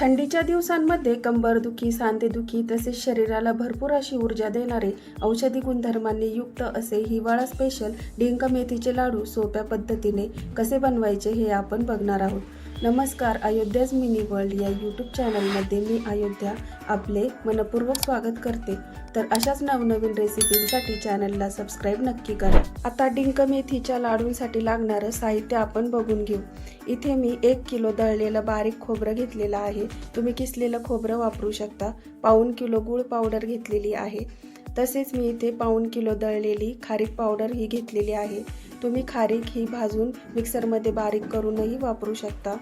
थंडीच्या दिवसांमध्ये कंबरदुखी सांधेदुखी तसेच शरीराला भरपूर अशी ऊर्जा देणारे औषधी गुणधर्मांनी युक्त असे हिवाळा स्पेशल डिंक मेथीचे लाडू सोप्या पद्धतीने कसे बनवायचे हे आपण बघणार आहोत. नमस्कार अयोध्याज मिनी वर्ल्ड या यूट्यूब चॅनलमध्ये मी अयोध्या आपले मनपूर्वक स्वागत करते. तर अशाच नवनवीन रेसिपींसाठी चॅनलला सबस्क्राईब नक्की करा. आता डिंक मेथीच्या लाडूंसाठी लागणारं साहित्य आपण बघून घेऊ. इथे मी एक किलो दळलेलं बारीक खोबरं घेतलेलं आहे. तुम्ही किसलेलं खोबरं वापरू शकता. पाऊन किलो गूळ पावडर घेतलेली आहे. तसेच मी इथे पाऊन किलो दळलेली खारीक पावडर ही घेतलेली आहे. तुम्ही खारीक ही भाजून मिक्सरमध्ये बारीक करूनही वापरू शकता.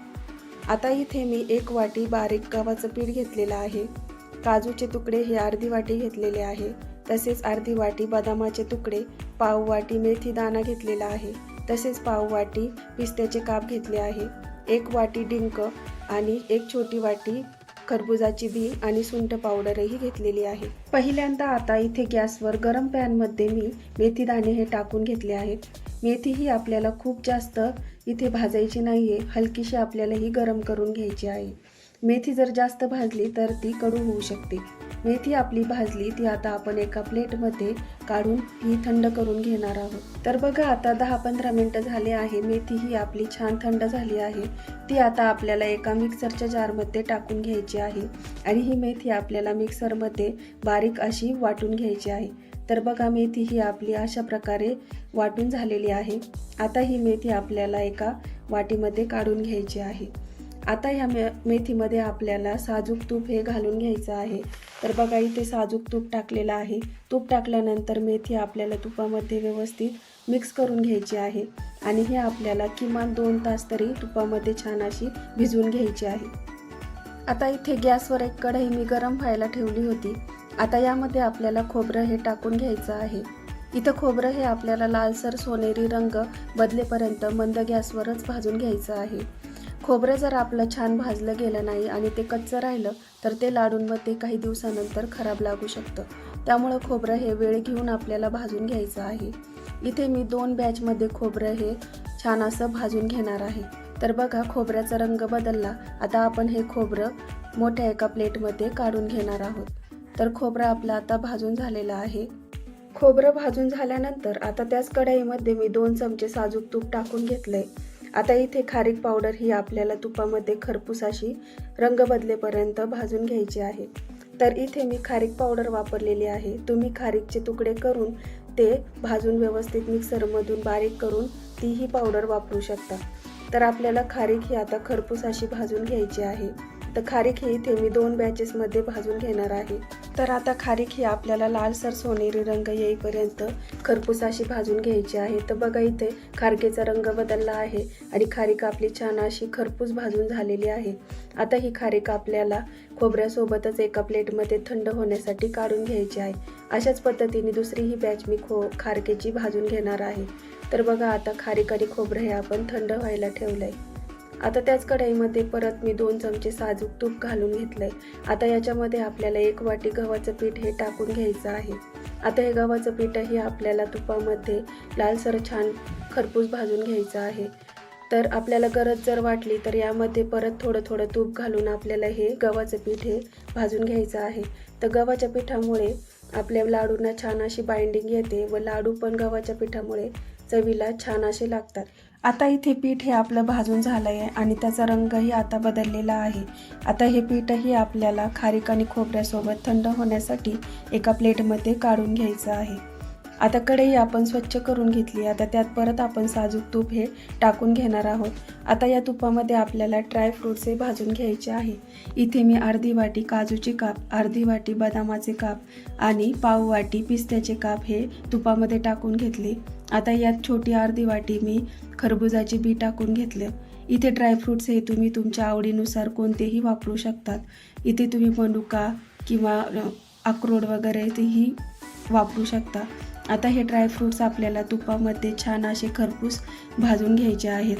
आता इथे मी एक वाटी बारीक गव्हाचं पीठ घेतलेलं आहे. काजूचे तुकडे हे अर्धी वाटी घेतलेले आहे. तसेच अर्धी वाटी बदामाचे तुकडे पाव वाटी मेथी दाणा घेतलेला आहे. तसेच पाव वाटी पिस्त्याचे काप घेतले आहे. एक वाटी डिंक आणि एक छोटी वाटी खरबुजाची बी आणि सुंठ पावडरही घेतलेली आहे. पहिल्यांदा आता इथे गॅसवर गरम पॅनमध्ये मी मेथी दाणे हे टाकून घेतले आहेत. मेथी ही आपल्याला खूप जास्त इथे भाजायची नाही आहे हलकीशी आपल्याला ही गरम करून घ्यायची आहे. मेथी जर जास्त भाजली तर ती कडू होऊ शकते. मेथी आपली भाजली ती आता आपण एका प्लेटमध्ये काढून ही थंड करून घेणार आहोत. तर बघा आता दहा पंधरा मिनटं झाले आहे. मेथी ही आपली छान थंड झाली आहे. ती आता आपल्याला एका मिक्सरच्या जारमध्ये टाकून घ्यायची आहे आणि ही मेथी आपल्याला मिक्सरमध्ये बारीक अशी वाटून घ्यायची आहे. तर बघा मेथी ही आपली अशा प्रकारे वाटून झालेली आहे. आता ही मेथी आपल्याला एका वाटीमध्ये काढून घ्यायची आहे. आता ह्या मे मेथीमध्ये आपल्याला साजूक तूप हे घालून घ्यायचं आहे. तर बघा इथे साजूक तूप टाकलेलं आहे. तूप टाकल्यानंतर मेथी आपल्याला तुपामध्ये व्यवस्थित मिक्स करून घ्यायची आहे. आणि हे आपल्याला किमान दोन तास तरी तुपामध्ये छान अशी भिजवून घ्यायची आहे. आता इथे गॅसवर एक कढई मी गरम व्हायला ठेवली होती. आता यामध्ये आपल्याला खोबरं हे टाकून घ्यायचं आहे. इथं खोबरं हे आपल्याला लालसर सोनेरी रंग बदलेपर्यंत मंद गॅसवरच भाजून घ्यायचं आहे. खोबरं जर आपलं छान भाजलं गेलं नाही आणि ते कच्चं राहिलं तर ते लाडूंमध्ये काही दिवसानंतर खराब लागू शकतं. त्यामुळं खोबरं हे वेळ घेऊन आपल्याला भाजून घ्यायचं आहे. इथे मी दोन बॅचमध्ये खोबरं हे छान असं भाजून घेणार आहे. तर बघा खोबऱ्याचा रंग बदलला. आता आपण हे खोबरं मोठ्या एका प्लेटमध्ये काढून घेणार आहोत. तर खोबरं आपलं आता भाजून झालेलं आहे. खोबरं भाजून झाल्यानंतर आता त्याच कढईमध्ये मी दोन चमचे साजूक तूप टाकून घेतलं आहे आता इथे खारीक पावडर ही आपल्याला तुपामध्ये खरपूस अशी रंग बदलेपर्यंत भाजून घ्यायची आहे. तर इथे मी खारीक पावडर वापरलेली आहे. तुम्ही खारीकचे तुकडे करून ते भाजून व्यवस्थित मिक्सरमधून बारीक करून तीही पावडर वापरू शकता. तर आपल्याला खारीक ही आता खरपूस अशी भाजून घ्यायची आहे. तर खारीक ही इथे मी दोन बॅचेसमध्ये भाजून घेणार आहे. तर आता खारीक ही आपल्याला लालसर सोनेरी रंग येईपर्यंत खरपूस अशी भाजून घ्यायची आहे. तर बघा इथे खारकेचा रंग बदलला आहे आणि खारीक आपली छान अशी खरपूस भाजून झालेली आहे. आता ही खारीक आपल्याला खोबऱ्यासोबतच एका प्लेटमध्ये थंड होण्यासाठी काढून घ्यायची आहे. अशाच पद्धतीने दुसरी ही बॅच मी खो खारकेची भाजून घेणार आहे. तर बघा आता खारीक आणि खोबरं हे आपण थंड व्हायला ठेवलं आहे आता त्याच कढईमध्ये परत मी दोन चमचे साजूक तूप घालून घेतलंय. आता याच्यामध्ये आपल्याला एक वाटी गव्हाचं पीठ हे टाकून घ्यायचं आहे. आता हे गव्हाचं पीठही आपल्याला तुपामध्ये लालसर छान खरपूस भाजून घ्यायचं आहे. तर आपल्याला गरज जर वाटली तर यामध्ये परत थोडं थोडं तूप घालून आपल्याला हे गव्हाचं पीठ हे भाजून घ्यायचं आहे. तर गव्हाच्या पिठामुळे आपल्या लाडूंना छान अशी बाइंडिंग येते व लाडू पण गव्हाच्या पिठामुळे चवीला छान असे लागतात. आता इथे पीठ हे आपलं भाजून झालं आहे आणि त्याचा रंगही आता बदललेला आहे. आता हे पीठही आपल्याला खारीक आणि खोबऱ्यासोबत थंड होण्यासाठी एका प्लेटमध्ये काढून घ्यायचं आहे. आता कढई आपण स्वच्छ करून घेतली. आता त्यात परत आपण साजूक तूप हे टाकून घेणार आहोत. आता या तुपामध्ये आपल्याला ड्राय फ्रूट्स हे भाजून घ्यायचे आहे. इथे मी अर्धी वाटी काजूचे काप अर्धी वाटी बदामाचे काप आणि पाव वाटी पिस्त्याचे काप हे तुपामध्ये टाकून घेतले. आता यात छोटी अर्धी वाटी मी खरबुजाची बी टाकून घेतले. इथे ड्रायफ्रूट्स हे तुम्ही तुमच्या आवडीनुसार कोणतेही वापरू शकतात. इथे तुम्ही मनुका किंवा अक्रोड वगैरे तेही वापरू शकता. आता हे ड्रायफ्रूट्स आपल्याला तुपामध्ये छान असे खरपूस भाजून घ्यायचे आहेत.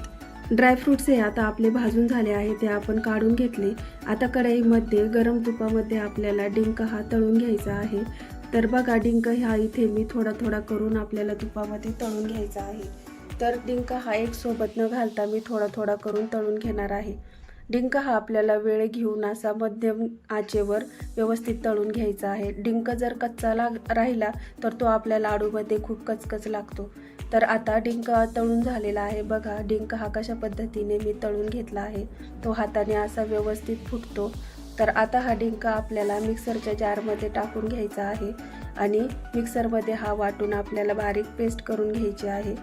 ड्रायफ्रूट्स हे आता आपले भाजून झाले आहे ते आपण काढून घेतले. आता कढईमध्ये गरम तुपामध्ये आपल्याला डिंक हा तळून घ्यायचा आहे. तर बघा डिंक हा इथे मी थोडा थोडा करून आपल्याला तुपामध्ये तळून घ्यायचा आहे. तर डिंक हा एक सोबत न घालता मी थोडा थोडा करून तळून घेणार आहे. डिंक हा आपल्याला वेळ घेऊन असा मध्यम आचेवर व्यवस्थित तळून घ्यायचा आहे. डिंक जर कच्चा लाग राहिला तर तो आपल्या लाडूमध्ये खूप कचकच लागतो. तर आता डिंक तळून झालेला आहे. बघा डिंक हा कशा पद्धतीने मी तळून घेतला आहे. तो हाताने असा व्यवस्थित फुटतो. तर आता हा डिंक आपल्याला मिक्सरच्या जारमध्ये टाकून घ्यायचा आहे आणि मिक्सरमध्ये हा वाटून आपल्याला बारीक पेस्ट करून घ्यायची आहे.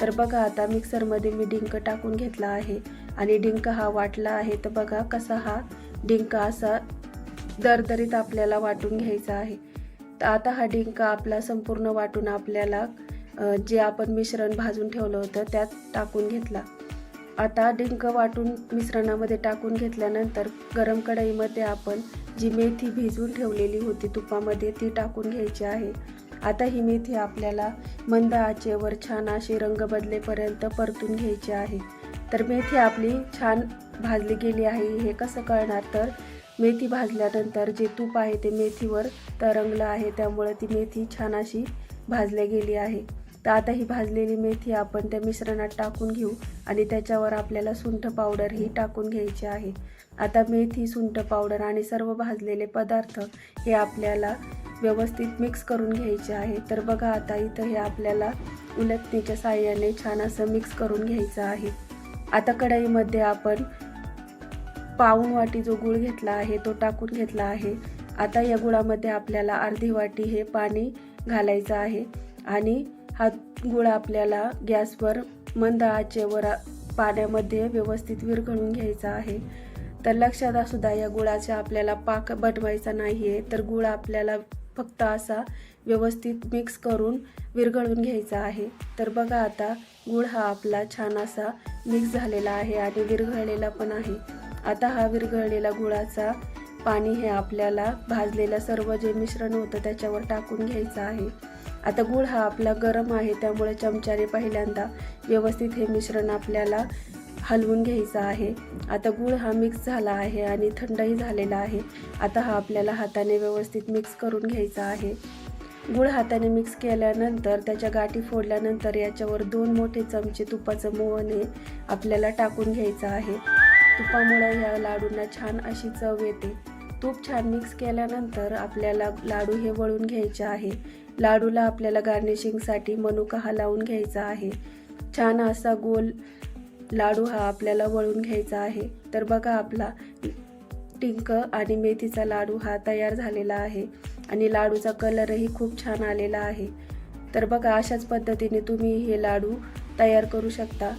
तर बघा आता मिक्सरमध्ये मी डिंक टाकून घेतला आहे. आणि डिंक हा वाटला आहे तर बघा कसा हा डिंक असा दरदरीत आपल्याला वाटून घ्यायचा आहे. तर आता हा डिंक आपला संपूर्ण वाटून आपल्याला जे आपण मिश्रण भाजून ठेवलं होतं त्यात टाकून घेतला. आता डिंक वाटून मिश्रणामध्ये टाकून घेतल्यानंतर गरम कढईमध्ये आपण जी मेथी भिजवून ठेवलेली होती तुपामध्ये ती टाकून घ्यायची आहे. आता ही मेथी आपल्याला मंद आचेवर छान अशी रंग बदलेपर्यंत परतून घ्यायची आहे. तर मेथी आपली छान भाजली गेली आहे. हे कसं कळणार? तर मेथी भाजल्यानंतर जे तूप आहे ते मेथीवर तरंगलं आहे. त्यामुळे ती मेथी छान अशी भाजल्या गेली आहे. तर आता ही भाजलेली मेथी आपण त्या मिश्रणात टाकून घेऊ आणि त्याच्यावर आपल्याला सुंठ पावडर ही टाकून घ्यायची आहे. आता मेथी सुंठ पावडर आणि सर्व भाजलेले पदार्थ हे आपल्याला व्यवस्थित मिक्स करून घ्यायचे आहे. तर बघा आता इथं हे आपल्याला उलटणीच्या साह्याने छान असं मिक्स करून घ्यायचं आहे. आता कढईमध्ये आपण पाऊण वाटी जो गुळ घेतला आहे तो टाकून घेतला आहे. आता या गुळामध्ये आपल्याला अर्धी वाटी हे पाणी घालायचं आहे आणि हा गुळ आपल्याला गॅसवर मंद आचेवर पाण्यामध्ये व्यवस्थित विरघळून घ्यायचा आहे. तर लक्षात असू द्या या गुळाचा आपल्याला पाक बनवायचा नाही आहे तर गुळ आपल्याला फक्त असा व्यवस्थित मिक्स करून विरघळून घ्यायचा आहे. तर बघा आता गुळ हा आपला छान असा मिक्स झालेला आहे आणि विरघळलेला पण आहे. आता हा विरघळलेला गुळाचा पाणी हे आपल्याला भाजलेलं सर्व जे मिश्रण होतं त्याच्यावर टाकून घ्यायचं आहे. आता गूळ हा आपला गरम आहे त्यामुळे चमच्याने पहिल्यांदा व्यवस्थित हे मिश्रण आपल्याला हलवून घ्यायचं आहे. आता गूळ हा मिक्स झाला आहे आणि थंडही झालेला आहे. आता हा आपल्याला हाताने व्यवस्थित मिक्स करून घ्यायचा आहे. गूळ हाताने मिक्स केल्यानंतर त्याच्या गाठी फोडल्यानंतर याच्यावर दोन मोठे चमचे तुपाचं मोहन हे आपल्याला टाकून घ्यायचं आहे. तुपामुळे ह्या लाडूंना छान अशी चव येते. तूप छान मिक्स केल्यानंतर आपल्याला लाडू हे वळून घ्यायचे आहे. लाडूला आपल्याला गार्निशिंगसाठी मनुका हा लावून घ्यायचा आहे. छान असा गोल लाडू हा आपल्याला वळून घ्यायचा आहे. तर बघा आपला टिंक आणि मेथीचा लाडू हा तयार झालेला आहे आणि लाडूचा कलरही खूप छान आलेला आहे. तर बघा अशाच पद्धतीने तुम्ही हे लाडू तयार करू शकता.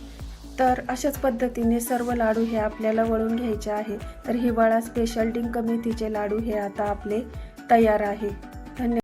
तर अशाच पद्धतीने सर्व लाडू हे आपल्याला वळून घ्यायचे आहे. तर हिवाळा स्पेशल डिंक मेथीचे लाडू हे आता आपले तयार आहे. धन्यवाद.